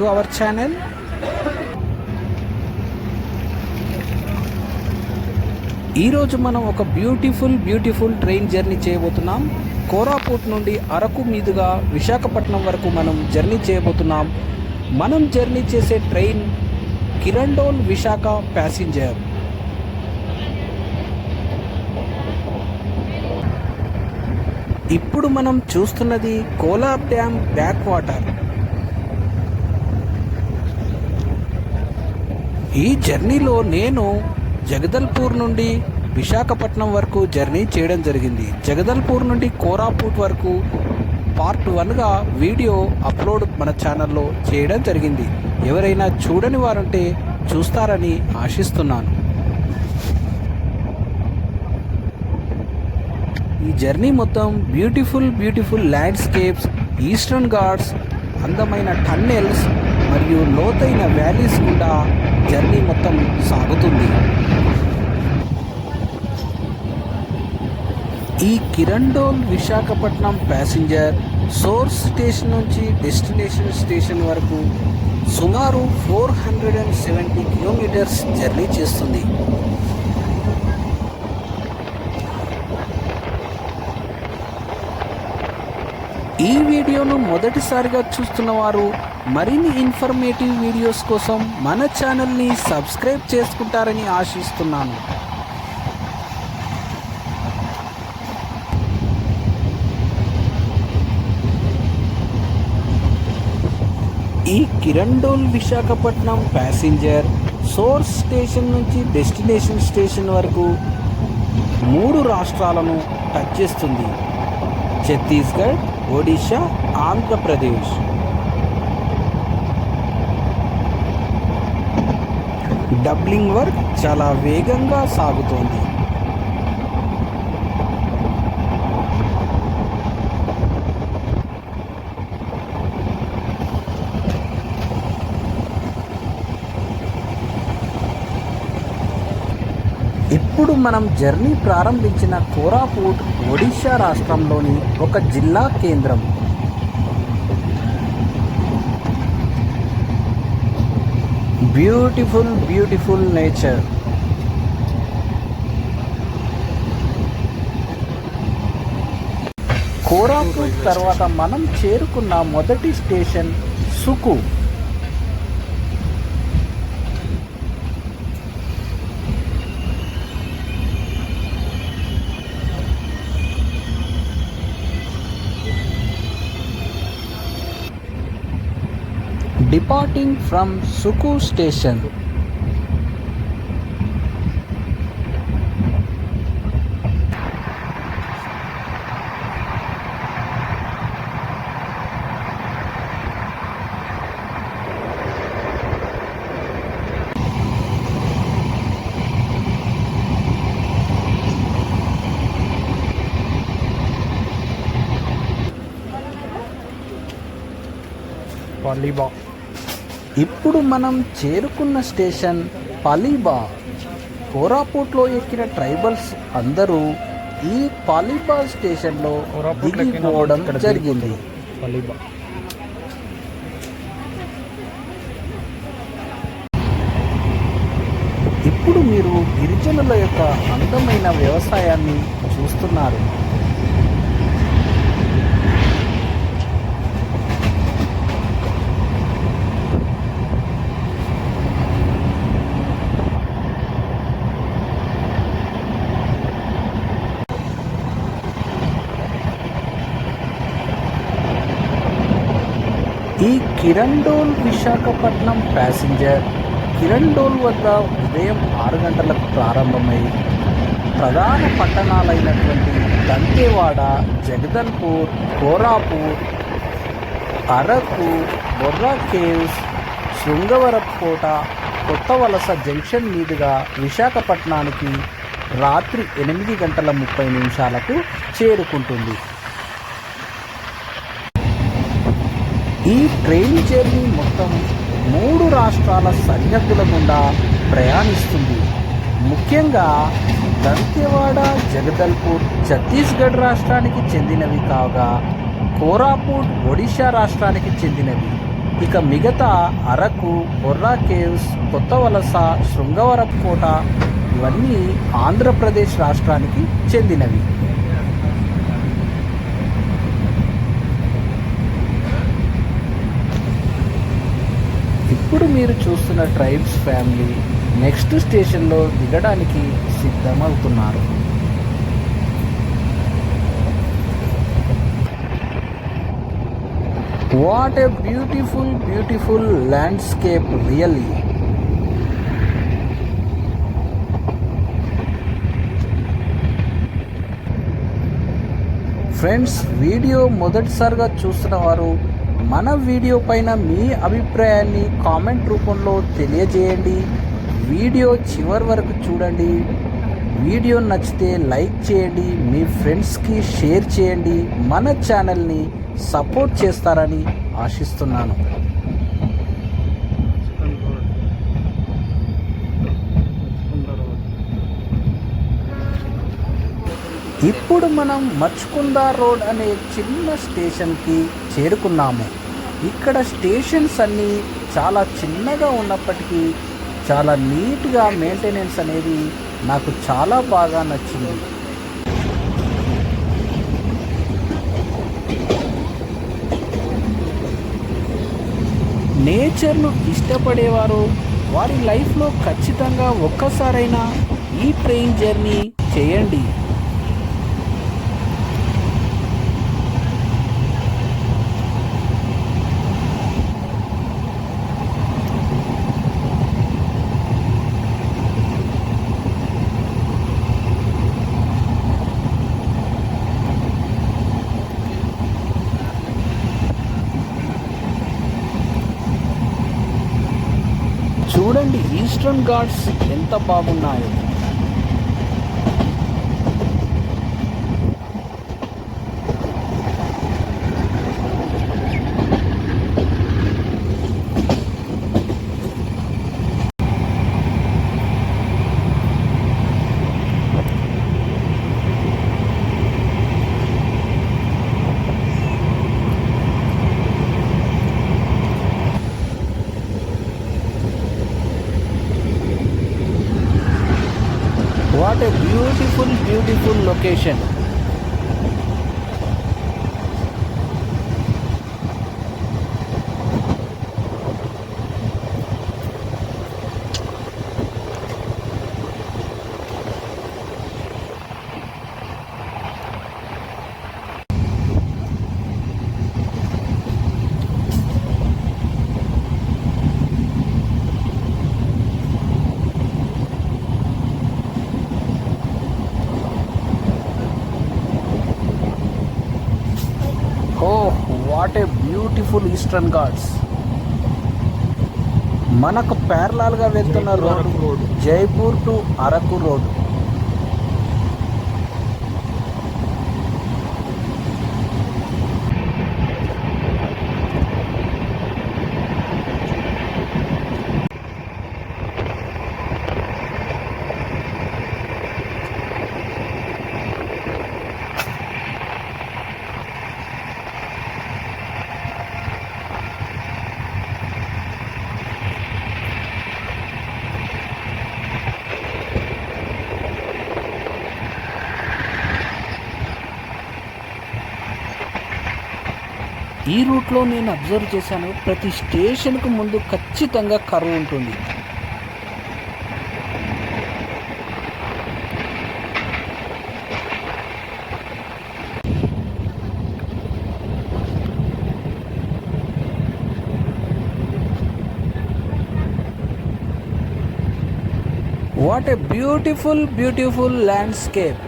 To our channel ఈరోజు మనం ఒక బ్యూటిఫుల్ బ్యూటిఫుల్ ట్రైన్ జర్నీ చేయబోతున్నాం. కోరాపూట్ నుండి అరకు మీదుగా విశాఖపట్నం వరకు మనం జర్నీ చేయబోతున్నాం. మనం జర్నీ చేసే ట్రైన్ కిరండోల్ విశాఖ ప్యాసింజర్ ఇప్పుడు మనం చూస్తున్నది కోలాబ్ డ్యామ్ బ్యాక్ వాటర్ ఈ జర్నీలో నేను జగదల్పూర్ నుండి విశాఖపట్నం వరకు జర్నీ చేయడం జరిగింది. జగదల్పూర్ నుండి కోరాపూట్ వరకు పార్ట్ వన్గా వీడియో అప్లోడ్ మన ఛానల్లో చేయడం జరిగింది. ఎవరైనా చూడని వారుంటే చూస్తారని ఆశిస్తున్నాను. ఈ జర్నీ మొత్తం beautiful beautiful landscapes eastern Ghats అందమైన టన్నెల్స్ మరియు లోతైన వ్యాలీస్ గుండా జర్నీ మొత్తం సాగుతుంది. ఈ Kirandul Visakhapatnam passenger source station నుంచి డెస్టినేషన్ స్టేషన్ వరకు సుమారు four hundred and seventy kilometres journey చేస్తుంది. ఈ వీడియోను మొదటిసారిగా చూస్తున్న వారు మరిన్ని ఇన్ఫర్మేటివ్ వీడియోస్ కోసం మన ఛానల్ని సబ్స్క్రైబ్ చేసుకుంటారని ఆశిస్తున్నాను. ఈ Kirandul Visakhapatnam passenger source station నుంచి డెస్టినేషన్ స్టేషన్ వరకు మూడు రాష్ట్రాలను టచ్ చేస్తుంది. ఛత్తీస్గఢ్ ఒడిశా ఆంధ్రప్రదేశ్. డబ్లింగ్ వర్క్ చాలా వేగంగా సాగుతోంది. ఇప్పుడు మనం జర్నీ ప్రారంభించిన కోరాపూట్ ఒడిశా రాష్ట్రంలోని ఒక జిల్లా కేంద్రం. Beautiful beautiful nature. కోరాపూట్ తర్వాత మనం చేరుకున్న మొదటి station Suku. Departing from Suku station. Paliba. ఇప్పుడు మనం చేరుకున్న స్టేషన్ పలీబా. కోరాపూట్లో ఎక్కిన ట్రైబల్స్ అందరూ ఈ పాలీబా స్టేషన్లో దిగిపోవడం జరిగింది. ఇప్పుడు మీరు గిరిజనుల యొక్క అందమైన వ్యవసాయాన్ని చూస్తున్నారు ఈ కిరండోల్ విశాఖపట్నం ప్యాసింజర్. కిరండోల్ వద్ద ఉదయం ఆరు గంటలకు ప్రారంభమై ప్రధాన పట్టణాలైనటువంటి దంతేవాడ జగదల్పూర్ కోరాపూర్ అరకు బొర్రా కేవ్స్ శృంగవరకోట కొత్త వలస జంక్షన్ మీదుగా విశాఖపట్నానికి రాత్రి ఎనిమిది గంటల ముప్పై నిమిషాలకు చేరుకుంటుంది. ఈ ట్రైన్ జర్నీ మొత్తం మూడు రాష్ట్రాల సరిహద్దుల గుండా ప్రయాణిస్తుంది. ముఖ్యంగా దంతెవాడ జగదల్పూర్ ఛత్తీస్గఢ్ రాష్ట్రానికి చెందినవి కాగా కోరాపూట్ ఒడిషా రాష్ట్రానికి చెందినవి. ఇక మిగతా అరకు బొర్రా కేవ్స్ కొత్త వలస శృంగవరపు కోట ఇవన్నీ ఆంధ్రప్రదేశ్ రాష్ట్రానికి చెందినవి. ఇప్పుడు మీరు చూస్తున్న ట్రైబ్స్ ఫ్యామిలీ నెక్స్ట్ స్టేషన్లో దిగడానికి సిద్ధమవుతున్నారు. What a beautiful beautiful landscape really friends video మొదటిసారిగా చూస్తున్న వారు మన వీడియో పైన మీ అభిప్రాయాన్ని కామెంట్ రూపంలో తెలియజేయండి. వీడియో చివరి వరకు చూడండి. వీడియో నచ్చితే లైక్ చేయండి. మీ ఫ్రెండ్స్కి షేర్ చేయండి. మన ఛానల్ని సపోర్ట్ చేస్తారని ఆశిస్తున్నాను. ఇప్పుడు మనం మచ్కుంద రోడ్ అనే చిన్న స్టేషన్కి చేరుకున్నాము. ఇక్కడ స్టేషన్స్ అన్నీ చాలా చిన్నగా ఉన్నప్పటికీ చాలా నీట్గా మెయింటెనెన్స్ అనేది నాకు చాలా బాగా నచ్చింది. నేచర్ను ఇష్టపడేవారు వారి లైఫ్లో ఖచ్చితంగా ఒక్కసారైనా ఈ ట్రైన్ జర్నీ చేయండి చూడండి ఈస్టర్న్ ఘాట్స్ ఎంత బాగున్నాయో what a beautiful beautiful oh what a beautiful eastern Ghats మనకు ప్యారలాల్గా వెళ్తున్న Jeypore road Araku road. Jeypore to Araku road ఈ రూట్లో నేను అబ్జర్వ్ చేశాను ప్రతి స్టేషన్కు ముందు ఖచ్చితంగా కరువు ఉంటుంది. What a beautiful beautiful landscape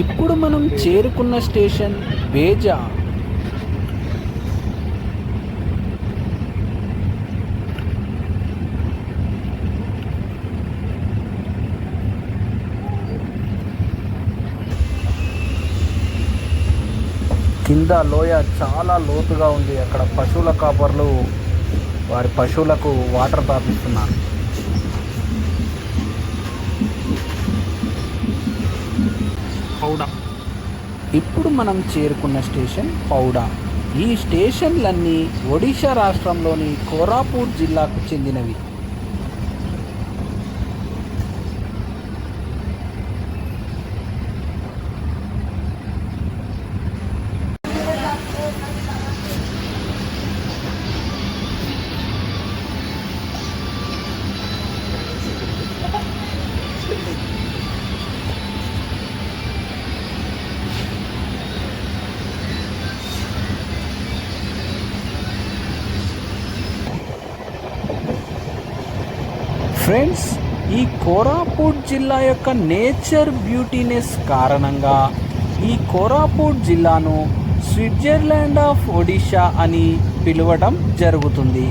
ఇప్పుడు మనం చేరుకున్న స్టేషన్ బేజా. కింద లోయ చాలా లోతుగా ఉంది. అక్కడ పశువుల కాపర్లు వారి పశువులకు వాటర్ తాపిస్తున్నారు పౌడా. ఇప్పుడు మనం చేరుకున్న స్టేషన్ పౌడా. ఈ స్టేషన్లన్నీ ఒడిషా రాష్ట్రంలోని కోరాపూర్ జిల్లాకు చెందినవి ఫ్రెండ్స్ ఈ కోరాపూట్ జిల్లా యొక్క నేచర్ బ్యూటీనెస్ కారణంగా ఈ కోరాపూట్ జిల్లాను స్విట్జర్లాండ్ ఆఫ్ ఒడిషా అని పిలవడం జరుగుతుంది.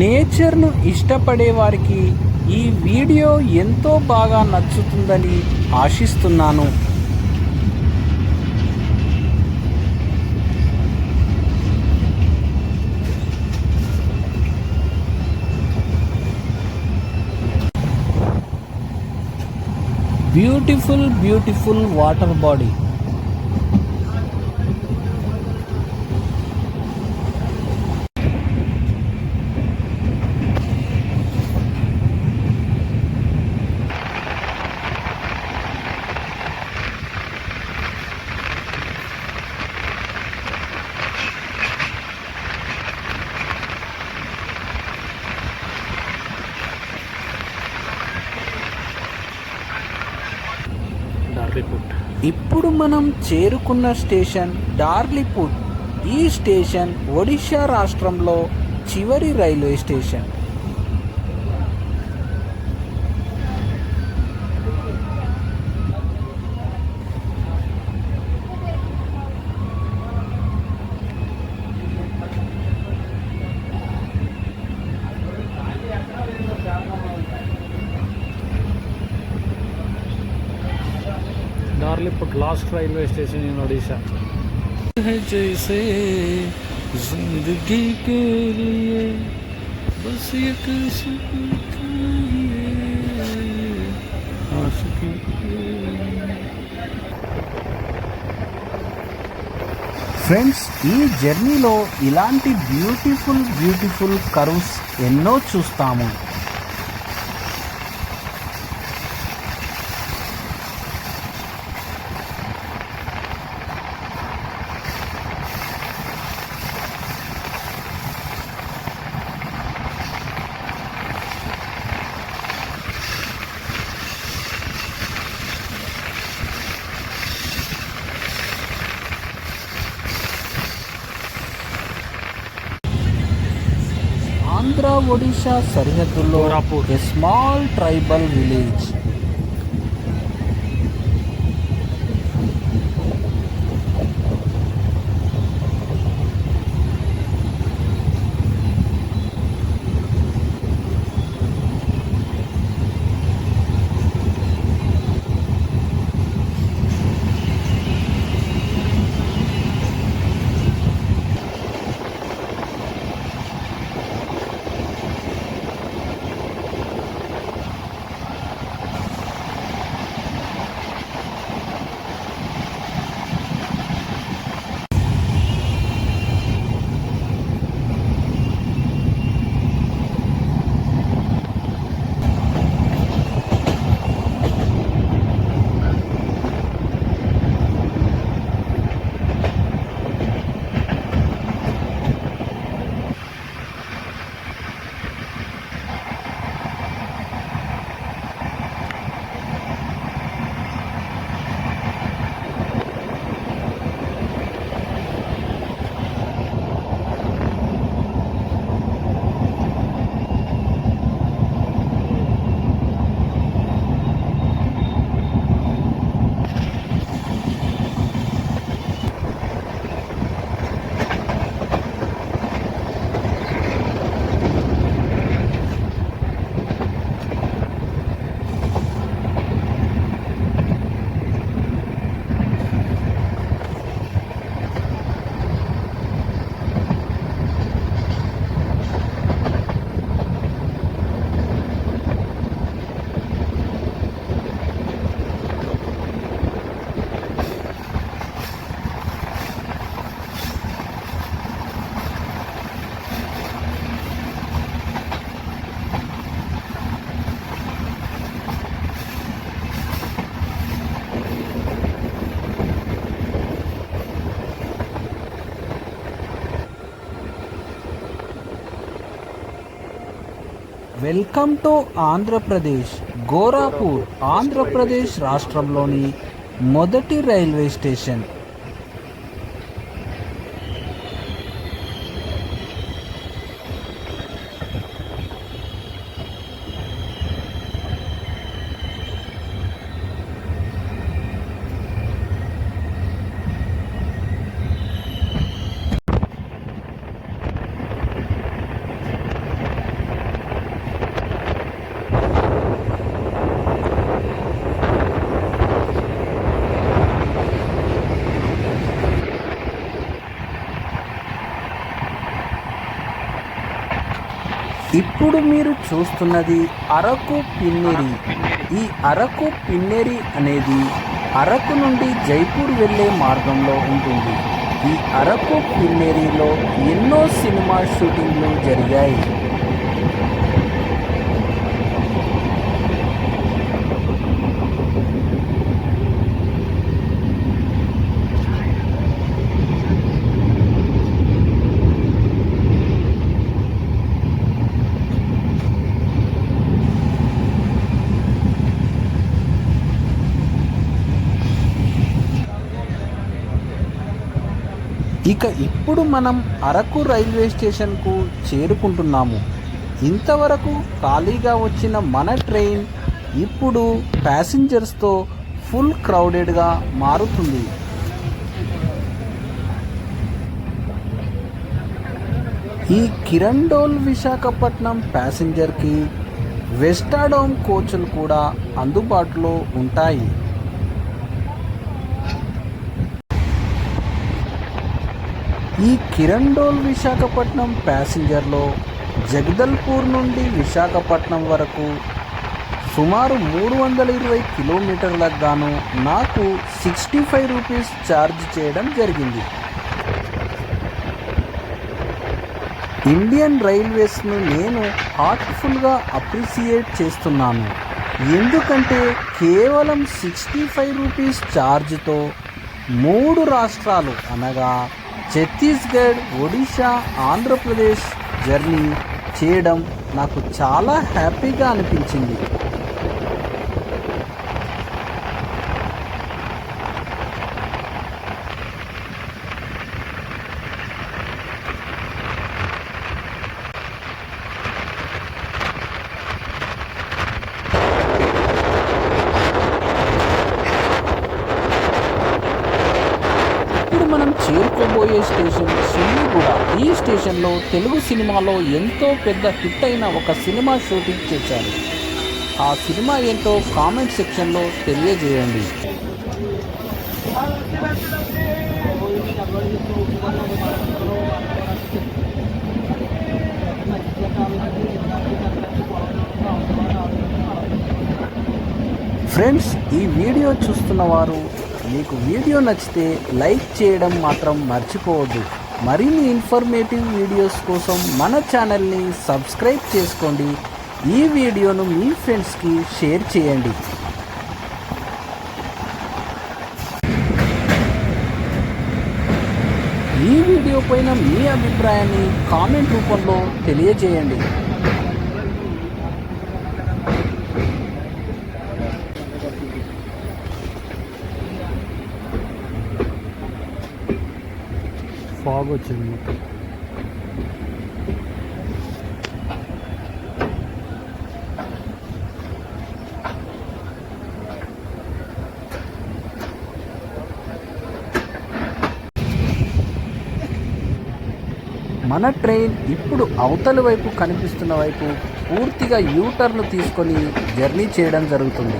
నేచర్ను ఇష్టపడే వారికి ఈ వీడియో ఎంతో బాగా నచ్చుతుందని ఆశిస్తున్నాను. Beautiful beautiful water body. ఇప్పుడు మనం చేరుకున్న స్టేషన్ డార్లిపూర్ ఈ స్టేషన్ ఒడిశా రాష్ట్రంలో చివరి railway station. Darliput last railway station in Odisha है जैसे जिंदगी के लिए बस एक सुकून चाहिए आशिकी ఫ్రెండ్స్ ఈ జర్నీలో ఇలాంటి బ్యూటిఫుల్ బ్యూటిఫుల్ కర్వ్స్ ఎన్నో చూస్తాము ఒడిశా సరిహద్దుల్లో Koraput. A small tribal welcome to Andhra Pradesh Gorapur Andhra Pradesh రాష్ట్రంలోని మొదటి రైల్వే స్టేషన్. ఇప్పుడు మీరు చూస్తున్నది అరకు పిన్నెరి. ఈ అరకు పిన్నెరి అనేది అరకు నుండి జైపూర్ వెళ్ళే మార్గంలో ఉంటుంది. ఈ అరకు పిన్నెరిలో ఎన్నో సినిమా షూటింగ్లు జరిగాయి. ఇక ఇప్పుడు మనం అరకు రైల్వే స్టేషన్కు చేరుకుంటున్నాము. ఇంతవరకు ఖాళీగా వచ్చిన మన ట్రైన్ ఇప్పుడు ప్యాసింజర్స్తో ఫుల్ క్రౌడెడ్గా మారుతుంది. ఈ కిరండోల్ విశాఖపట్నం ప్యాసింజర్కి వెస్టాడోమ్ కోచ్లు కూడా అందుబాటులో ఉంటాయి. ఈ కిరండోల్ విశాఖపట్నం ప్యాసింజర్లో జగదల్పూర్ నుండి విశాఖపట్నం వరకు సుమారు మూడు వందల ఇరవై కిలోమీటర్లకు గాను నాకు సిక్స్టీ ఫైవ్ రూపీస్ ఛార్జ్ చేయడం జరిగింది. ఇండియన్ రైల్వేస్ను నేను హార్ట్ఫుల్గా అప్రిసియేట్ చేస్తున్నాను. ఎందుకంటే కేవలం సిక్స్టీ ఫైవ్ రూపీస్ ఛార్జ్తో మూడు రాష్ట్రాలు అనగా ఛత్తీస్గఢ్ ఒడిశా ఆంధ్రప్రదేశ్ జర్నీ చేయడం నాకు చాలా హ్యాపీగా అనిపించింది ఇప్పుడు మనం చేరుకోబోయే స్టేషన్ సిల్లిగూడ ఈ స్టేషన్లో తెలుగు సినిమాలో ఎంతో పెద్ద హిట్ అయిన ఒక సినిమా షూటింగ్ చేశారు. ఆ సినిమా ఏంటో కామెంట్ సెక్షన్లో తెలియజేయండి. ఫ్రెండ్స్ ఈ వీడియో చూస్తున్న వారు మీకు వీడియో నచ్చితే లైక్ చేయడం మాత్రం మర్చిపోవద్దు. మరిన్ని ఇన్ఫర్మేటివ్ వీడియోస్ కోసం మన ఛానల్ని సబ్స్క్రైబ్ చేసుకోండి. ఈ వీడియోను మీ ఫ్రెండ్స్కి షేర్ చేయండి. ఈ వీడియో పైన మీ అభిప్రాయాన్ని కామెంట్ రూపంలో తెలియజేయండి. ఫాగ్ వచ్చింది. మొత్తం మన ట్రైన్ ఇప్పుడు అవతలి వైపు కనిపిస్తున్న వైపు పూర్తిగా యూటర్న్ తీసుకొని జర్నీ చేయడం జరుగుతుంది.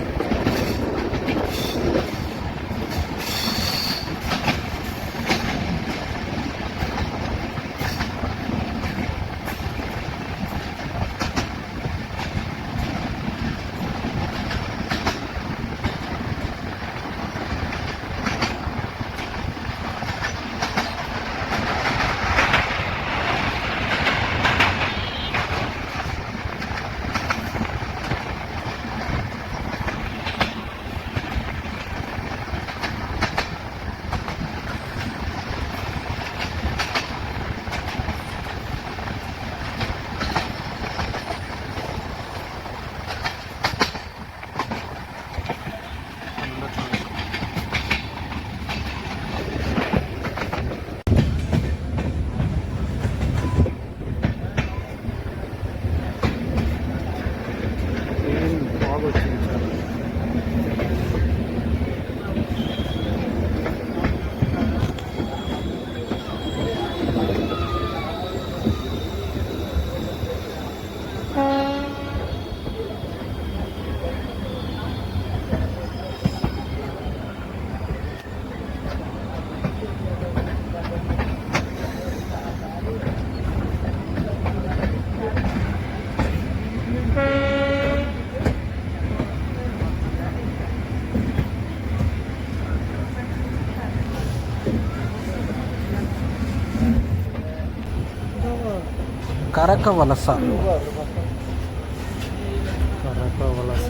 కరక వలస కరక వలస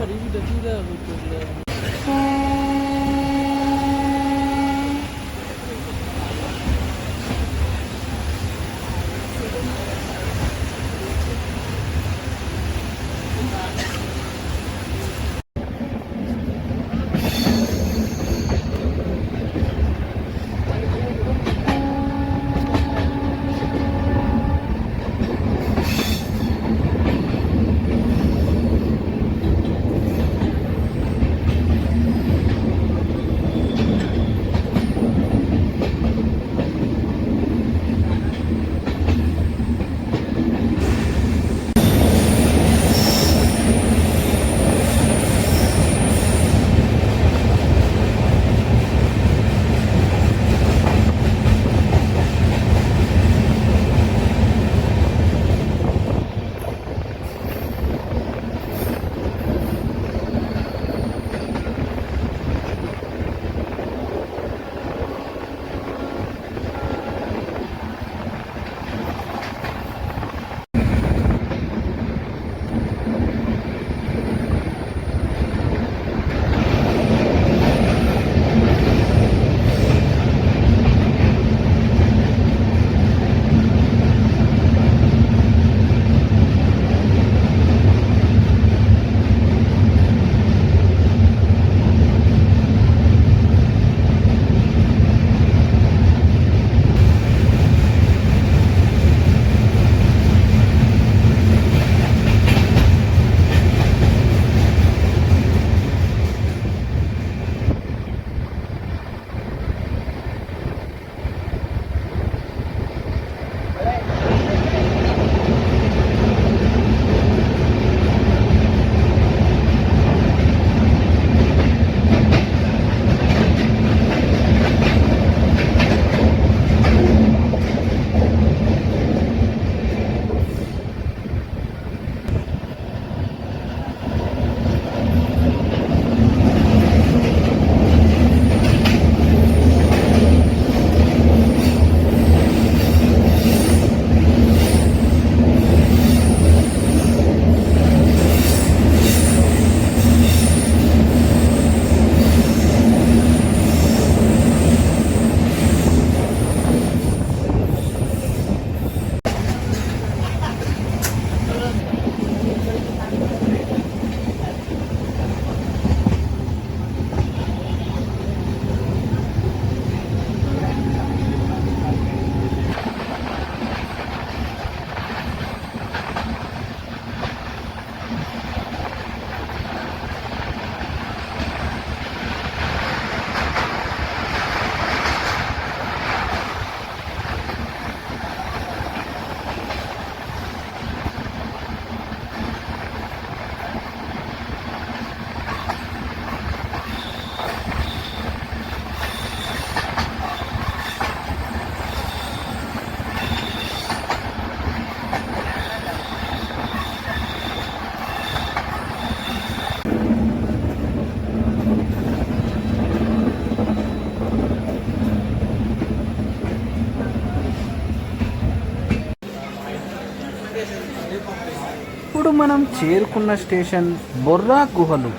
మనం చేరుకున్న స్టేషన్ బొర్రా గుహలు.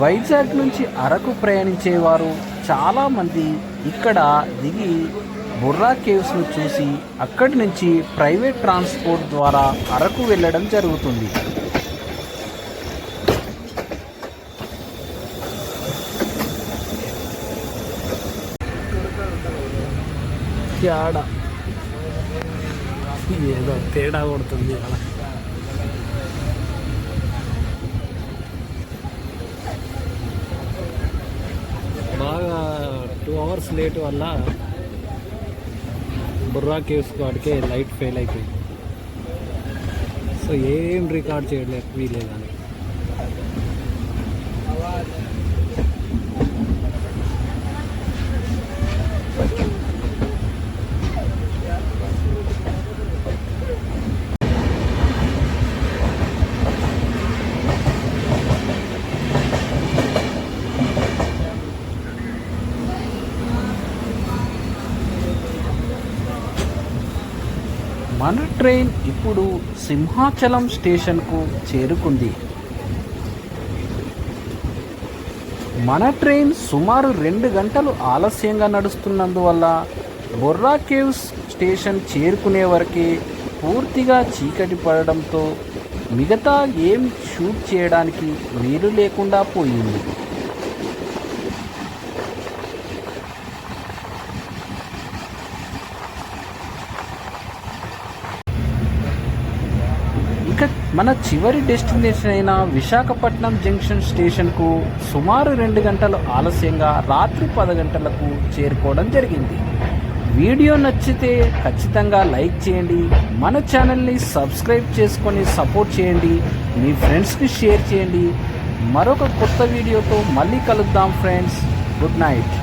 వైజాగ్ నుంచి అరకు ప్రయాణించేవారు చాలామంది ఇక్కడ దిగి బొర్రా కేవ్స్ను చూసి అక్కడి నుంచి ప్రైవేట్ ట్రాన్స్పోర్ట్ ద్వారా అరకు వెళ్ళడం జరుగుతుంది. తేడా ఏదో తేడా కొడుతుంది అలా अवर्स लेट वाल। बुरा के को अड़के लाइट फेल सो एम रिकॉर्ड से ట్రైన్ ఇప్పుడు సింహాచలం స్టేషన్కు చేరుకుంది. మన ట్రైన్ సుమారు రెండు గంటలు ఆలస్యంగా నడుస్తున్నందువల్ల బొర్రా కేవ్స్ స్టేషన్ చేరుకునే వరకే పూర్తిగా చీకటి పడడంతో మిగతా ఏం షూట్ చేయడానికి వీలు లేకుండా పోయింది. ఇక మన చివరి డెస్టినేషన్ అయిన విశాఖపట్నం జంక్షన్ స్టేషన్కు సుమారు రెండు గంటలు ఆలస్యంగా రాత్రి పది గంటలకు చేరుకోవడం జరిగింది. వీడియో నచ్చితే ఖచ్చితంగా లైక్ చేయండి మన ఛానల్ని సబ్స్క్రైబ్ చేసుకొని సపోర్ట్ చేయండి మీ ఫ్రెండ్స్కి షేర్ చేయండి. మరొక కొత్త వీడియోతో మళ్ళీ కలుద్దాం ఫ్రెండ్స్. Good night.